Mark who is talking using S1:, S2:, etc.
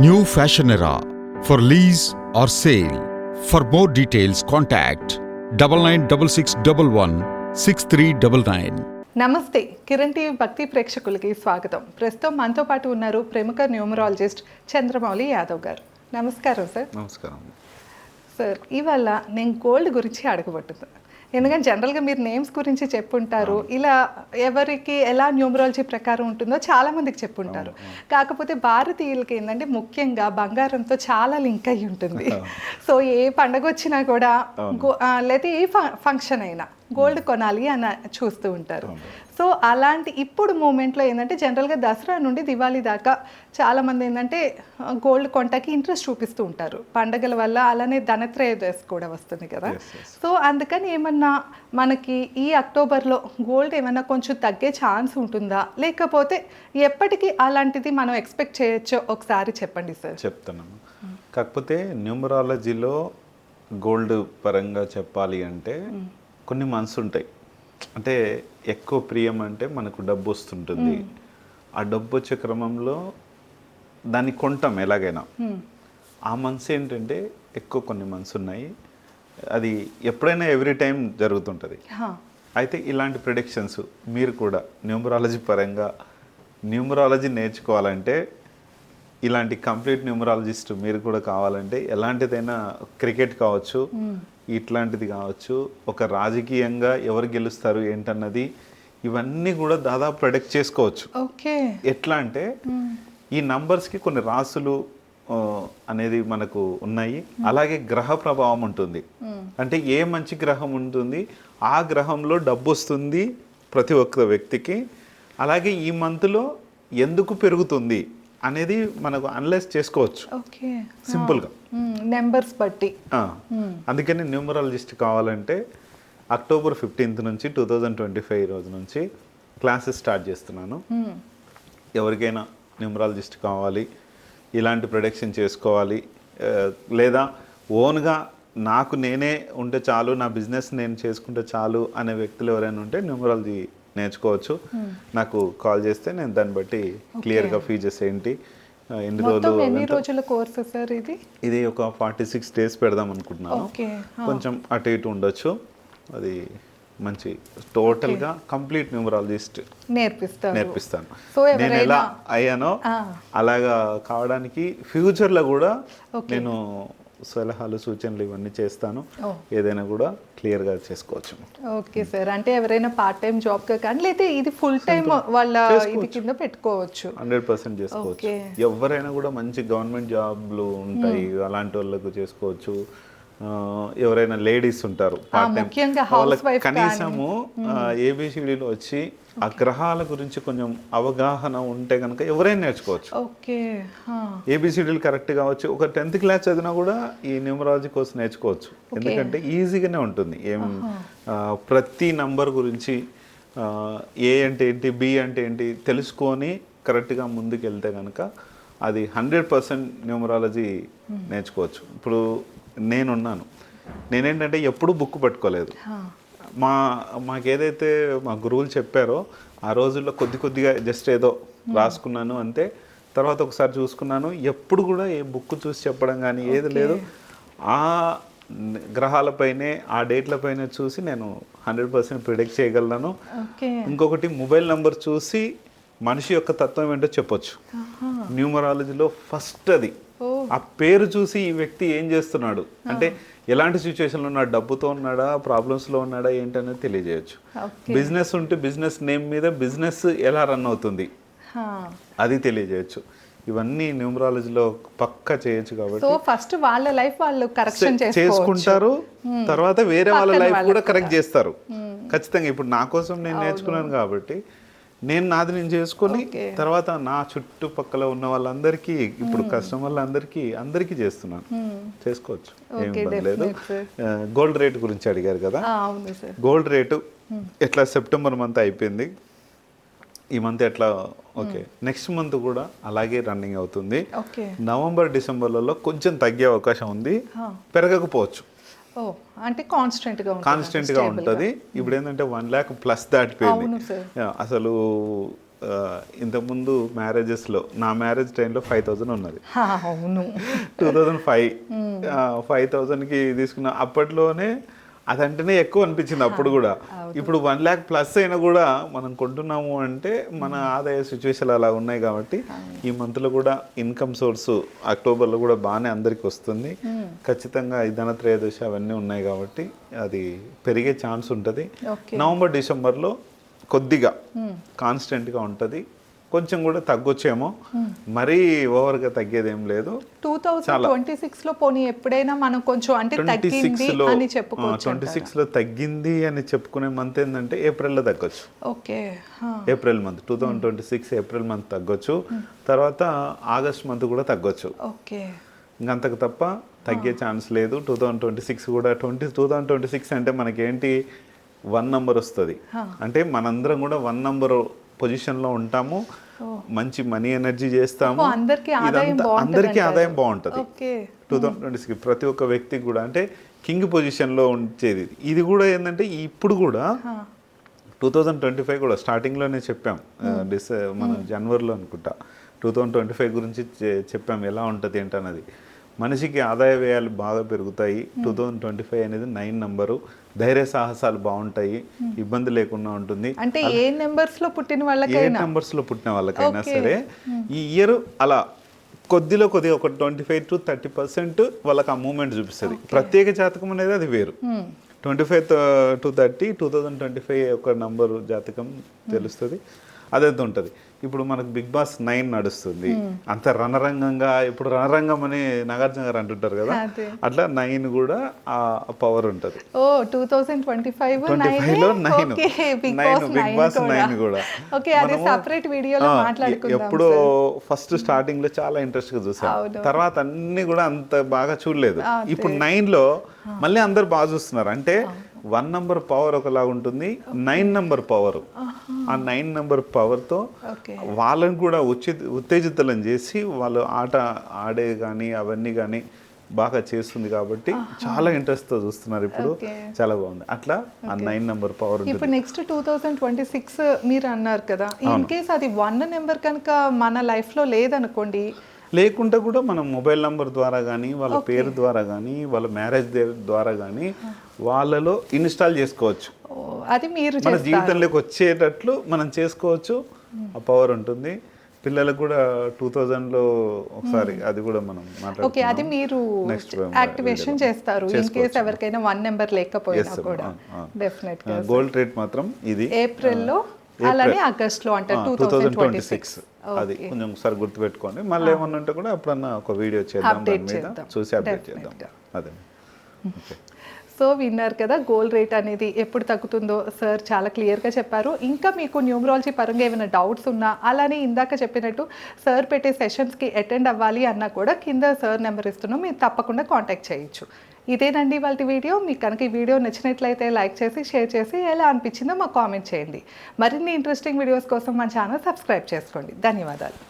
S1: New fashion era for lease or sale for more details contact double nine double six double one six three double nine
S2: నమస్తే Kiran TV భక్తి ప్రేక్షకులకి స్వాగతం. ప్రస్తుతం మనతో పాటు ఉన్నారు ప్రముఖ న్యూమరాలజిస్ట్ చంద్రమౌళి యాదవ్ గారు. నమస్కారం సార్.
S3: నమస్కారం.
S2: సార్ ఇవాళ నేను గోల్డ్ గురించి అడగబట్టుతున్నాను ఎందుకంటే జనరల్గా మీరు నేమ్స్ గురించి చెప్పుంటారు. ఇలా ఎవరికి ఎలా న్యూమరాలజీ ప్రకారం ఉంటుందో చాలా మందికి చెప్పుంటారు. కాకపోతే భారతీయులకి ఏంటంటే ముఖ్యంగా బంగారంతో చాలా లింక్ అయి ఉంటుంది. సో ఏ పండగ వచ్చినా కూడా లేదా ఏ ఫంక్షన్ అయినా గోల్డ్ కొనాలి అని చూస్తూ ఉంటారు. సో అలాంటి ఇప్పుడు మూమెంట్లో ఏంటంటే జనరల్గా దసరా నుండి దివాళీ దాకా చాలామంది ఏంటంటే గోల్డ్ కొంటకి ఇంట్రెస్ట్ చూపిస్తూ ఉంటారు. పండగల వల్ల అలానే ధనత్రయోదశి కూడా వస్తుంది కదా. సో అందుకని ఏమన్నా మనకి ఈ అక్టోబర్లో గోల్డ్ ఏమన్నా కొంచెం తగ్గే ఛాన్స్ ఉంటుందా? లేకపోతే ఎప్పటికీ అలాంటిది మనం ఎక్స్పెక్ట్ చేయొచ్చో ఒకసారి చెప్పండి సార్.
S3: చెప్తున్నాను. కాకపోతే న్యూమరాలజీలో గోల్డ్ పరంగా చెప్పాలి అంటే కొన్ని మంత్స్ ఉంటాయి అంటే ఎక్కువ ప్రియం అంటే మనకు డబ్బు వస్తుంటుంది ఆ డబ్బు వచ్చే క్రమంలో దాన్ని కొంటాం ఎలాగైనా. ఆ మంత్స్ ఏంటంటే ఎక్కువ కొన్ని మంత్స్ ఉన్నాయి అది ఎప్పుడైనా ఎవ్రీ టైం జరుగుతుంటుంది. అయితే ఇలాంటి ప్రిడిక్షన్స్ మీరు కూడా న్యూమరాలజీ పరంగా న్యూమరాలజీ నేర్చుకోవాలంటే ఇలాంటి కంప్లీట్ న్యూమరాలజిస్ట్ మీరు కూడా కావాలంటే ఎలాంటిదైనా క్రికెట్ కావచ్చు ఇట్లాంటిది కావచ్చు. ఒక రాజకీయంగా ఎవరు గెలుస్తారు ఏంటన్నది ఇవన్నీ కూడా దాదాపు ప్రొడక్ట్ చేసుకోవచ్చు.
S2: ఓకే.
S3: ఎట్లా అంటే ఈ నంబర్స్కి కొన్ని రాసులు అనేది మనకు ఉన్నాయి. అలాగే గ్రహ ప్రభావం ఉంటుంది. అంటే ఏ మంచి గ్రహం ఉంటుంది ఆ గ్రహంలో డబ్బు వస్తుంది ప్రతి ఒక్క వ్యక్తికి. అలాగే ఈ మంత్లో ఎందుకు పెరుగుతుంది అనేది మనకు అనలైజ్ చేసుకోవచ్చు.
S2: ఓకే.
S3: సింపుల్గా
S2: నెంబర్స్ బట్టి.
S3: అందుకని న్యూమరాలజిస్ట్ కావాలంటే అక్టోబర్ ఫిఫ్టీన్త్ నుంచి టూ థౌజండ్ ట్వంటీ ఫైవ్ రోజు నుంచి క్లాసెస్ స్టార్ట్ చేస్తున్నాను. ఎవరికైనా న్యూమరాలజిస్ట్ కావాలి ఇలాంటి ప్రొడక్షన్ చేసుకోవాలి లేదా ఓన్గా నాకు నేనే ఉంటే చాలు నా బిజినెస్ నేను చేసుకుంటే చాలు అనే వ్యక్తులు ఎవరైనా ఉంటే న్యూమరాలజీ నేర్చుకోవచ్చు. నాకు కాల్ చేస్తే నేను దాన్ని బట్టి క్లియర్గా ఫీజెస్ ఏంటి ఎన్ని రోజులు
S2: ఎన్ని రోజుల కోర్సు సార్ ఇది?
S3: ఇది ఒక ఫార్టీ సిక్స్ డేస్ పెడదాం అనుకుంటున్నాను. కొంచెం అటు ఇటు ఉండొచ్చు. అది మంచి టోటల్గా కంప్లీట్ న్యూమరాలజిస్ట్ నేర్పిస్తాను.
S2: సో
S3: నేను ఎలా అయ్యానో. అలాగా కావడానికి ఫ్యూచర్లో కూడా
S2: Okay.
S3: నేను సలహాలు సూచనలు ఇవన్నీ చేస్తాను. ఏదైనా కూడా క్లియర్గా చేసుకోవచ్చు.
S2: Okay sir. అంటే ఎవరైనా పార్ట్ టైం జాబ్గా కానీ లేదా ఇది ఫుల్ టైం వాళ్ళ ఇది కింద పెట్టుకోవచ్చు.
S3: హండ్రెడ్ పర్సెంట్ చేసుకోవచ్చు. ఎవరైనా కూడా మంచి గవర్నమెంట్ జాబ్లు ఉంటాయి. అలాంటి వాళ్ళకు చేసుకోవచ్చు. ఎవరైనా లేడీస్ ఉంటారు కనీసము ఏబిసిడీలో వచ్చి ఆ గ్రహాల గురించి కొంచెం అవగాహన ఉంటే కనుక ఎవరైనా నేర్చుకోవచ్చు. ఏబిసిడీలు కరెక్ట్ కావచ్చు ఒక టెన్త్ క్లాస్ చదివినా కూడా ఈ న్యూమరాలజీ కోర్స్ నేర్చుకోవచ్చు. ఎందుకంటే ఈజీగానే ఉంటుంది. ఏం ప్రతి నంబర్ గురించి ఏ అంటే ఏంటి బి అంటే ఏంటి తెలుసుకొని కరెక్ట్గా ముందుకు వెళ్తే కనుక అది హండ్రెడ్ పర్సెంట్ న్యూమరాలజీ నేర్చుకోవచ్చు. ఇప్పుడు నేనున్నాను. నేనేంటంటే ఎప్పుడూ బుక్ పట్టుకోలేదు. మా మాకేదైతే మా గురువులు చెప్పారో ఆ రోజుల్లో కొద్ది కొద్దిగా జస్ట్ ఏదో రాసుకున్నాను అంతే. తర్వాత ఒకసారి చూసుకున్నాను. ఎప్పుడు కూడా ఏ బుక్ చూసి చెప్పడం కానీ ఏది లేదు. ఆ గ్రహాలపైనే ఆ డేట్లపైనే చూసి నేను హండ్రెడ్ పర్సెంట్ ప్రిడిక్ట్ చేయగలను. ఇంకొకటి మొబైల్ నంబర్ చూసి మనిషి యొక్క తత్వం ఏంటో చెప్పొచ్చు. న్యూమరాలజీలో ఫస్ట్ అది. ఆ పేరు చూసి ఈ వ్యక్తి ఏం చేస్తున్నాడు? అంటే ఎలాంటి సిచ్యువేషన్లో ఉన్నాడు? డబ్బుతో ఉన్నాడా? ప్రాబ్లమ్స్లో ఉన్నాడా? ఏంటనేది తెలియజేయచ్చు.
S2: ఓకే.
S3: బిజినెస్ ఉంటే బిజినెస్ నేమ్ మీద బిజినెస్ ఎలా రన్ అవుతుంది? అది తెలియజేయచ్చు. ఇవన్నీ న్యూమరాలజీలో పక్కా చేయొచ్చు కాబట్టి.
S2: సో ఫస్ట్ వాళ్ళ లైఫ్ వాళ్ళు కరెక్షన్
S3: చేసుకుంటారు. తర్వాత వేరే వాళ్ళ లైఫ్ కూడా కరెక్ట్ చేస్తారు. ఖచ్చితంగా ఇప్పుడు నా కోసం నేను నేర్చుకున్నాను కాబట్టి నేను నాది నేను చేసుకొని. తర్వాత నా చుట్టుపక్కల ఉన్న వాళ్ళందరికీ ఇప్పుడు కస్టమర్లందరికీ అందరికీ చేస్తున్నాను. చేసుకోవచ్చు. ఏం లేదు. గోల్డ్ రేట్ గురించి అడిగారు కదా? గోల్డ్ రేటు ఎట్లా సెప్టెంబర్ మంత్ అయిపోయింది? ఈ మంత్ ఎట్లా? ఓకే నెక్స్ట్ మంత్ కూడా అలాగే రన్నింగ్ అవుతుంది. నవంబర్ డిసెంబర్లలో కొంచెం తగ్గే అవకాశం ఉంది. పెరగకపోవచ్చు.
S2: ఓ అంటే కాన్స్టెంట్గా ఉంటుంది.
S3: కాన్స్టెంట్గా ఉంటుంది. ఇప్పుడు ఏంటంటే వన్ ల్యాక్ ప్లస్ దాటిపోయింది. అసలు ఇంతకుముందు మ్యారేజెస్లో నా మ్యారేజ్ టైంలో ఫైవ్ థౌజండ్ ఉన్నది.
S2: అవును.
S3: టూ థౌజండ్ ఫైవ్ ఫైవ్ థౌజండ్కి తీసుకున్న అప్పట్లోనే అదంటేనే ఎక్కువ అనిపించింది అప్పుడు కూడా. ఇప్పుడు వన్ ల్యాక్ ప్లస్ అయినా కూడా మనం కొంటున్నాము అంటే మన ఆదాయ సిచ్యువేషన్ అలా ఉన్నాయి కాబట్టి ఈ మంత్లో కూడా ఇన్కమ్ సోర్స్ అక్టోబర్లో కూడా బాగానే అందరికి వస్తుంది. ఖచ్చితంగా ఈ ధనత్రయోదశి అవన్నీ ఉన్నాయి కాబట్టి అది పెరిగే ఛాన్స్ ఉంటుంది. నవంబర్ డిసెంబర్లో కొద్దిగా కాన్స్టెంట్గా ఉంటుంది. కొంచెం కూడా తగ్గొచ్చేమో. మరీ ఓవర్గా తగ్గేది ఏం లేదు
S2: టూ థౌజండ్ ట్వంటీ సిక్స్లో పోనీ ఎప్పుడైనా మనం కొంచెం అంటే
S3: ట్వంటీ సిక్స్లో ట్వంటీ సిక్స్లో తగ్గింది అని చెప్పుకునే మంత్ ఏంటంటే ఏప్రిల్లో తగ్గొచ్చు.
S2: Okay
S3: April month two thousand twenty six April month తగ్గొచ్చు. తర్వాత ఆగస్ట్ మంత్ కూడా తగ్గొచ్చు.
S2: ఓకే.
S3: ఇంకంతకు తప్ప తగ్గే ఛాన్స్ లేదు. టూ థౌజండ్ ట్వంటీ సిక్స్ కూడా twenty two thousand twenty six అంటే మనకేంటి? వన్ నంబర్ వస్తుంది. అంటే మనందరం కూడా వన్ నంబర్ పొజిషన్లో ఉంటాము. మంచి మనీ ఎనర్జీ చేస్తాము.
S2: అందరికీ ఆదాయం బాగుంటది
S3: అందరికీ
S2: అంటారు.
S3: ఆదాయం బాగుంటుంది.
S2: Okay.
S3: Two thousand twenty six ప్రతి ఒక్క వ్యక్తికి కూడా అంటే కింగ్ పొజిషన్లో ఉంచేది ఇది కూడా ఏంటంటే ఇప్పుడు కూడా టూ థౌజండ్ ట్వంటీ ఫైవ్ కూడా స్టార్టింగ్లోనే చెప్పాం. డిస మన జనవరిలో అనుకుంటా. టూ థౌజండ్ ట్వంటీ ఫైవ్ గురించి చెప్పాం. ఎలా ఉంటుంది ఏంటన్నది. మనిషికి ఆదాయ వ్యయాలు బాగా పెరుగుతాయి. టూ థౌజండ్ ట్వంటీ ఫైవ్ అనేది నైన్ నంబరు. ధైర్య సాహసాలు బాగుంటాయి ఇబ్బంది లేకుండా ఉంటుంది.
S2: అంటే ఏ నెంబర్స్లో పుట్టిన
S3: ఏ
S2: వాళ్ళకైనా?
S3: నెంబర్స్లో పుట్టిన వాళ్ళకైనా సరే ఈ ఇయర్ అలా కొద్దిలో కొద్దిగా ఒక twenty five to thirty percent వాళ్ళకి ఆ మూమెంట్ చూపిస్తుంది. ప్రత్యేక జాతకం అనేది అది వేరు. Twenty five to thirty two thousand twenty five ఒక నంబర్ జాతకం తెలుస్తుంది. అదైతే ఉంటుంది. ఇప్పుడు మనకు బిగ్ బాస్ నైన్ నడుస్తుంది. అంత రణరంగంగా ఇప్పుడు రణరంగం అని నాగార్జున గారు అంటుంటారు కదా. అట్లా నైన్ కూడా ఆ పవర్ ఉంటుంది.
S2: ఓ two thousand twenty five
S3: twenty ఫైవ్లో nine nine
S2: boss
S3: Bigg Boss nine కూడా.
S2: ఓకే అది
S3: మనము,
S2: సపరేట్ వీడియోలో
S3: ఎప్పుడో ఫస్ట్ స్టార్టింగ్లో చాలా ఇంట్రెస్ట్గా చూసాం. తర్వాత అన్ని కూడా అంత బాగా చూడలేదు. ఇప్పుడు నైన్లో మళ్ళీ అందరు బాగా చూస్తున్నారు. అంటే వన్ నంబర్ పవర్ ఒకలా ఉంటుంది నైన్ నంబర్ పవర్ ఆ నైన్ నంబర్ పవర్తో
S2: ఓకే.
S3: వాళ్ళని కూడా ఉచి ఉత్తేజితులను చేసి వాళ్ళు ఆట ఆడే కానీ అవన్నీ కానీ బాగా చేస్తుంది కాబట్టి చాలా ఇంట్రెస్ట్తో చూస్తున్నారు ఇప్పుడు. చాలా బాగుంది. అట్లా ఆ నైన్ నంబర్ పవర్
S2: ఇప్పుడు next two thousand twenty six మీరు అన్నారు కదా. ఇన్ కేస్ అది వన్ నెంబర్ కనుక మన లైఫ్లో లేదనుకోండి
S3: లేకుంటే కూడా మనం మొబైల్ నంబర్ ద్వారా కానీ వాళ్ళ పేరు ద్వారా కానీ వాళ్ళ మ్యారేజ్ ద్వారా కానీ వాళ్ళలో ఇన్స్టాల్ చేసుకోవచ్చు.
S2: అది మీరు
S3: మన జీవితంలోకి వచ్చేటట్లు మనం చేసుకోవచ్చు. ఆ పవర్ ఉంటుంది. పిల్లలకు కూడా టూ లో ఒకసారి అది కూడా మనం
S2: ఓకే అది మీరు యాక్టివేషన్. చేస్తారు. ఇన్ కేస్ ఎవరికైనా వన్ నెంబర్ లేకపోయినా కూడా. డెఫినెట్
S3: గోల్డ్ రేట్ మాత్రం ఇది. ఏప్రిల్లో.
S2: అలానే ఆగస్ట్లో అంటే టూ థౌజండ్ ట్వంటీ
S3: సిక్స్ అది కొంచెం ఒకసారి గుర్తుపెట్టుకోండి. మళ్ళీ ఏమన్నా ఉంటే కూడా అప్పుడన్నా ఒక వీడియో చేద్దాం దాని మీద. చూసి అప్డేట్ చేద్దాం. అదే.
S2: సో విన్నారు కదా గోల్డ్ రేట్ అనేది ఎప్పుడు తగ్గుతుందో సార్ చాలా క్లియర్గా చెప్పారు. ఇంకా మీకు న్యూమరాలజీ పరంగా ఏమైనా డౌట్స్ ఉన్నా అలానే ఇందాక చెప్పినట్టు సార్ పెట్టే సెషన్స్కి అటెండ్ అవ్వాలి అన్నా కూడా కింద సార్ నెంబర్ ఇస్తున్నాం. మీరు తప్పకుండా కాంటాక్ట్ చేయొచ్చు. ఇదేనండి వాళ్ళ వీడియో. మీకు కనుక ఈ వీడియో నచ్చినట్లయితే లైక్ చేసి షేర్ చేసి ఎలా అనిపించిందో మాకు కామెంట్ చేయండి. మరిన్ని ఇంట్రెస్టింగ్ వీడియోస్ కోసం మా ఛానల్ సబ్స్క్రైబ్ చేసుకోండి. ధన్యవాదాలు.